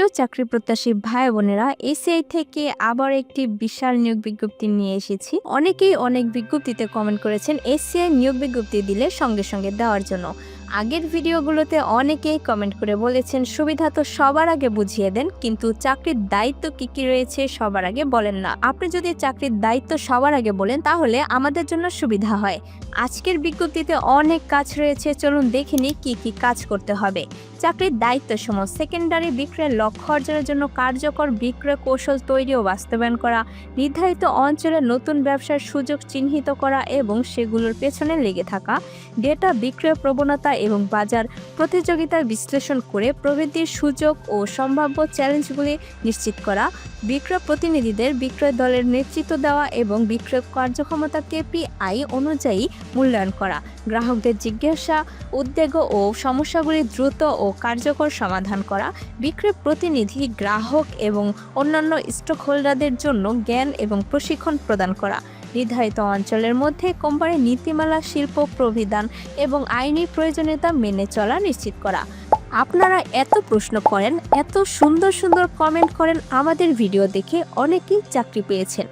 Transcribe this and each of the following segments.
প্রিয় চাকরি প্রত্যাশী ভাই বোনেরা এসিআই থেকে আবার একটি বিশাল নিয়োগ বিজ্ঞপ্তি নিয়ে এসেছি। অনেকেই অনেক বিজ্ঞপ্তিতে কমেন্ট করেছেন, এসিআই নিয়োগ বিজ্ঞপ্তি দিলে সঙ্গে সঙ্গে দেওয়ার জন্য। আগের ভিডিওগুলোতে অনেকেই কমেন্ট করে বলেছেন, সুবিধা তো সবার আগে বুঝিয়ে দেন, কিন্তু চাকরির দায়িত্ব কি কি রয়েছে সবার আগে বলেন না। আপনি যদি চাকরির দায়িত্ব সবার আগে বলেন, তাহলে আমাদের জন্য সুবিধা হয়। আজকের বিজ্ঞপ্তিতে অনেক কাজ রয়েছে, চলুন দেখে নিই কি কি কাজ করতে হবে। চাকরির দায়িত্ব সমূহ সেকেন্ডারি বিক্রয়ের লক্ষ্য অর্জনের জন্য কার্যকর বিক্রয় কৌশল তৈরি ও বাস্তবায়ন করা, নির্ধারিত অঞ্চলে নতুন ব্যবসার সুযোগ চিহ্নিত করা এবং সেগুলোর পেছনে লেগে থাকা ডেটা বিক্রয় প্রবণতা এবং বাজার প্রতিযোগিতার বিশ্লেষণ করে প্রবৃদ্ধির সুযোগ ও সম্ভাব্য চ্যালেঞ্জগুলি নিশ্চিত করা, বিক্রয় প্রতিনিধিদের বিক্রয় দলের নেতৃত্ব দেওয়া এবং বিক্রয় কার্যক্ষমতা কেপিআই অনুযায়ী মূল্যায়ন করা। গ্রাহকদের জিজ্ঞাসা, উদ্বেগ ও সমস্যাগুলি দ্রুত ও কার্যকর সমাধান করা, বিক্রয় প্রতিনিধি, গ্রাহক এবং অন্যান্য স্টক হোল্ডারদের জন্য জ্ঞান এবং প্রশিক্ষণ প্রদান করা। নির্ধারিত অঞ্চলের মধ্যে কোম্পানির নীতিমালা, শিল্প প্রবিধান এবং আইনি প্রয়োজনীয়তা মেনে চলা নিশ্চিত করা। আপনারা এত প্রশ্ন করেন, এত সুন্দর সুন্দর কমেন্ট করেন, আমাদের ভিডিও দেখে অনেকেই চাকরি পেয়েছেন।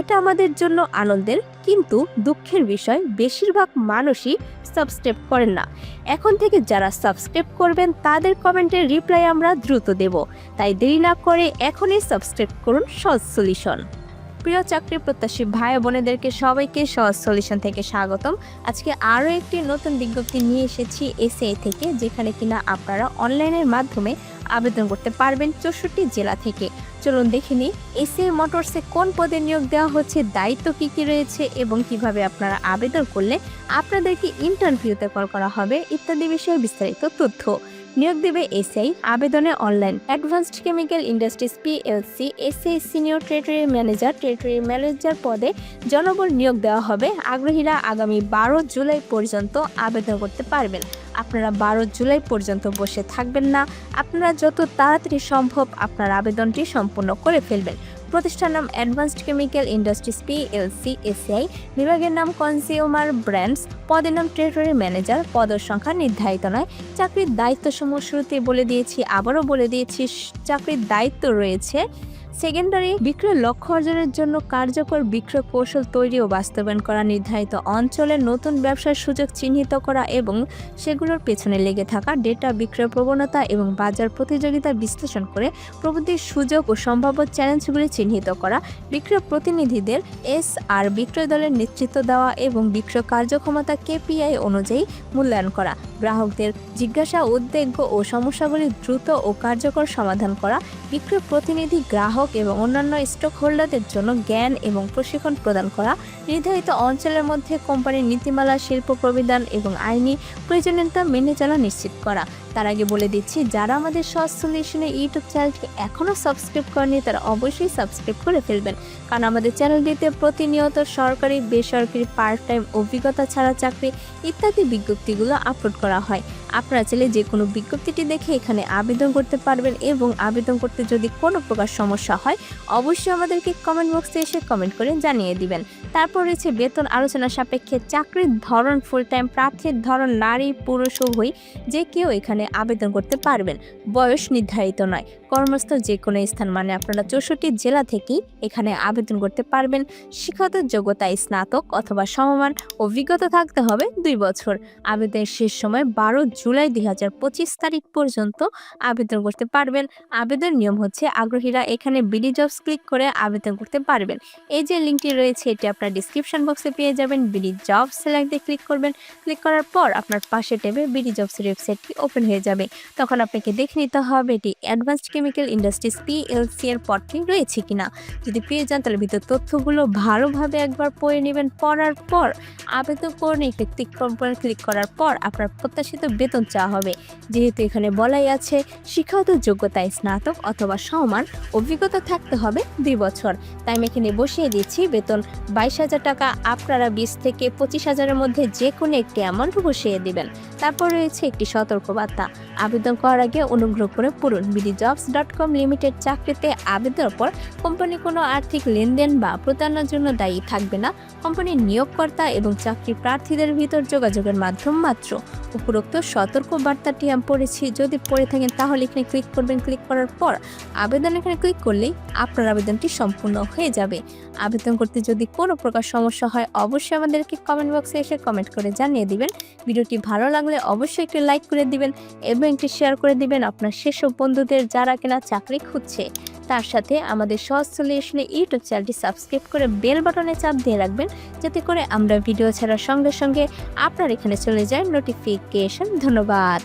এটা আমাদের জন্য আনন্দের, কিন্তু দুঃখের বিষয়, বেশিরভাগ মানুষই সাবস্ক্রাইব করেন না। এখন থেকে যারা সাবস্ক্রাইব করবেন, তাদের কমেন্টের রিপ্লাই আমরা দ্রুত দেব। তাই দেরি না করে এখনই সাবস্ক্রাইব করুন সহজ সলিউশন প্রিয় চাকরি প্রত্যাশী ভাই বোনেদেরকে সবাইকে সহজ সলিউশন থেকে স্বাগতম। আজকে আরও একটি নতুন বিজ্ঞপ্তি নিয়ে এসেছি এসিআই থেকে, যেখানে কিনা আপনারা অনলাইনের মাধ্যমে আবেদন করতে পারবেন চৌষট্টি জেলা থেকে। চলুন দেখে নিই, এসিআই মোটরসে কোন পদে নিয়োগ দেওয়া হচ্ছে, দায়িত্ব কি কি রয়েছে এবং কীভাবে আপনারা আবেদন করলে আপনাদেরকে ইন্টারভিউতে কল করা হবে ইত্যাদি বিষয়ে বিস্তারিত তথ্য। নিয়োগ দেবে এসআই, আবেদনে online Advanced Chemical Industries PLC ACI senior territory manager territory manager পদে জনবল নিয়োগ দেওয়া হবে। আগ্রহীরা আগামী বারো জুলাই পর্যন্ত আবেদন করতে পারবেন। আপনারা বারো জুলাই পর্যন্ত বসে থাকবেন না। আপনারা যত তাড়াতাড়ি সম্ভব আপনার আবেদনটি সম্পূর্ণ করে ফেলবেন। প্রতিষ্ঠান নাম Advanced Chemical Industries PLC ACI বিভাগের নাম কনজিউমার ব্র্যান্ডস। পদের নাম ট্রেটরি ম্যানেজার। পদের সংখ্যা নির্ধারিত নয়। চাকরির দায়িত্বসমূহ শুরুতে বলে দিয়েছি, আবারও বলে দিয়েছি, চাকরির দায়িত্ব রয়েছে। সেকেন্ডারি বিক্রয় লক্ষ্য অর্জনের জন্য কার্যকর বিক্রয় কৌশল তৈরি ও বাস্তবায়ন করা নির্ধারিত অঞ্চলে নতুন ব্যবসার সুযোগ চিহ্নিত করা এবং সেগুলোর পেছনে লেগে থাকা ডেটা বিক্রয় প্রবণতা এবং বাজার প্রতিযোগিতা বিশ্লেষণ করে প্রবৃদ্ধির সুযোগ ও সম্ভাব্য চ্যালেঞ্জগুলি চিহ্নিত করা, বিক্রয় প্রতিনিধিদের এস আর বিক্রয় দলের নেতৃত্ব দেওয়া এবং বিক্রয় কার্যক্ষমতা কেপিআই অনুযায়ী মূল্যায়ন করা। গ্রাহকদের জিজ্ঞাসা, উদ্বেগ ও সমস্যাগুলি দ্রুত ও কার্যকর সমাধান করা, বিক্রয় প্রতিনিধি, গ্রাহক এবং অন্যান্য স্টক হোল্ডারদের জন্য জ্ঞান এবং প্রশিক্ষণ প্রদান করা, নির্ধারিত অঞ্চলের মধ্যে কোম্পানির নীতিমালা, শিল্প প্রবিধান এবং আইনি প্রয়োজনীয়তা মেনে চলা নিশ্চিত করা। তার আগে বলে দিচ্ছি, যারা আমাদের সহজ সলিউশনের ইউটিউব চ্যানেলটিকে এখনও সাবস্ক্রাইব করেনি তারা অবশ্যই সাবস্ক্রাইব করে ফেলবেন। কারণ আমাদের চ্যানেলটিতে প্রতিনিয়ত সরকারি, বেসরকারি পার্ট টাইম অভিজ্ঞতা ছাড়া চাকরি ইত্যাদি বিজ্ঞপ্তিগুলো আপলোড করা হয়। আপনারা চাইলে যে কোনো বিজ্ঞপ্তিটি দেখে এখানে আবেদন করতে পারবেন এবং আবেদন করতে যদি কোনো প্রকার সমস্যা হয়, অবশ্যই আমাদেরকে কমেন্ট বক্সে এসে কমেন্ট করে জানিয়ে দিবেন। তারপর রয়েছে বেতন আলোচনা সাপেক্ষে চাকরির ধরন ফুল টাইম প্রার্থীর ধরন, নারী, পুরুষ উভয় যে কেউ এখানে আবেদন করতে পারবেন। বয়স নির্ধারিত নয়। কর্মস্থল যে কোনো স্থান মানে আপনারা চৌষট্টি জেলা থেকেই এখানে আবেদন করতে পারবেন। শিক্ষাগত যোগ্যতায় স্নাতক অথবা সমমান, অভিজ্ঞতা থাকতে হবে দুই বছর। আবেদনের শেষ সময় বারো জুলাই দুই হাজার পঁচিশ তারিখ পর্যন্ত আবেদন করতে পারবেন। আবেদন নিয়ম হচ্ছে আগ্রহীরা এখানে বিডি জবস ক্লিক করে আবেদন করতে পারবেন। এই যে লিঙ্কটি রয়েছে, এটি আপনার ডিসক্রিপশন বক্সে পেয়ে যাবেন। বিডি জব সিলেক্টে ক্লিক করবেন। ক্লিক করার পর আপনার পাশে টেবে বিডি জবসের ওয়েবসাইটটি ওপেন হয়ে যাবে। তখন আপনাকে দেখে নিতে হবে এটি অ্যাডভান্সড কেমিক্যাল ইন্ডাস্ট্রিজ পিএলসি এর পদটি রয়েছে কিনা। যদি পেয়ে যান, তাহলে ভিতর তথ্যগুলো ভালোভাবে একবার পড়ে নেবেন। পড়ার পর আবেদন করুন একটি ক্লিক ক্লিক করার পর আপনার প্রত্যাশিত বেতন চাওয়া হবে। যেহেতু এখানে বলাই আছে, শিক্ষাগত যোগ্যতায় স্নাতক অথবা সমান অভিজ্ঞতা থাকতে হবে দুই বছর। তাই আমি এখানে বসিয়ে দিচ্ছি বেতন বাইশ হাজার টাকা। আপনারা বিশ থেকে পঁচিশ হাজারের মধ্যে যে কোনো একটি অ্যামাউন্ট বসিয়ে দিবেন। তারপর রয়েছে একটি সতর্কবার্তা। আবেদন করার আগে অনুগ্রহ করে পড়ুন। BD jobs dot com limited চাকরিতে আবেদনের পর কোম্পানি কোনো আর্থিক লেনদেন বা প্রতারণার জন্য দায়ী থাকবে না। কোম্পানির নিয়োগকর্তা এবং চাকরি প্রার্থীদের ভিতর যোগাযোগের মাধ্যম মাত্র। উপরোক্ত সতর্ক বার্তাটি আমি পড়েছি। যদি পড়ে থাকেন, তাহলে এখানে ক্লিক করবেন। ক্লিক করার পর আবেদন এখানে ক্লিক করলেই আপনার আবেদনটি সম্পূর্ণ হয়ে যাবে। আবেদন করতে যদি কোনো প্রকার সমস্যা হয়, অবশ্যই আমাদেরকে কমেন্ট বক্সে এসে কমেন্ট করে জানিয়ে দিবেন। ভিডিওটি ভালো লাগলে অবশ্যই একটি লাইক করে দিবেন এবং একটি শেয়ার করে দিবেন আপনার সেসব বন্ধুদের যারা কিনা চাকরি খুঁজছে। তার সাথে আমাদের সহজ সলিউশনে ইউটিউব চ্যানেলটি সাবস্ক্রাইব করে বেল বাটনে চাপ দিয়ে রাখবেন, যাতে করে আমরা ভিডিও ছাড়ার সঙ্গে সঙ্গে আপনার এখানে চলে যায় নোটিফিকেশন ধন্যবাদ।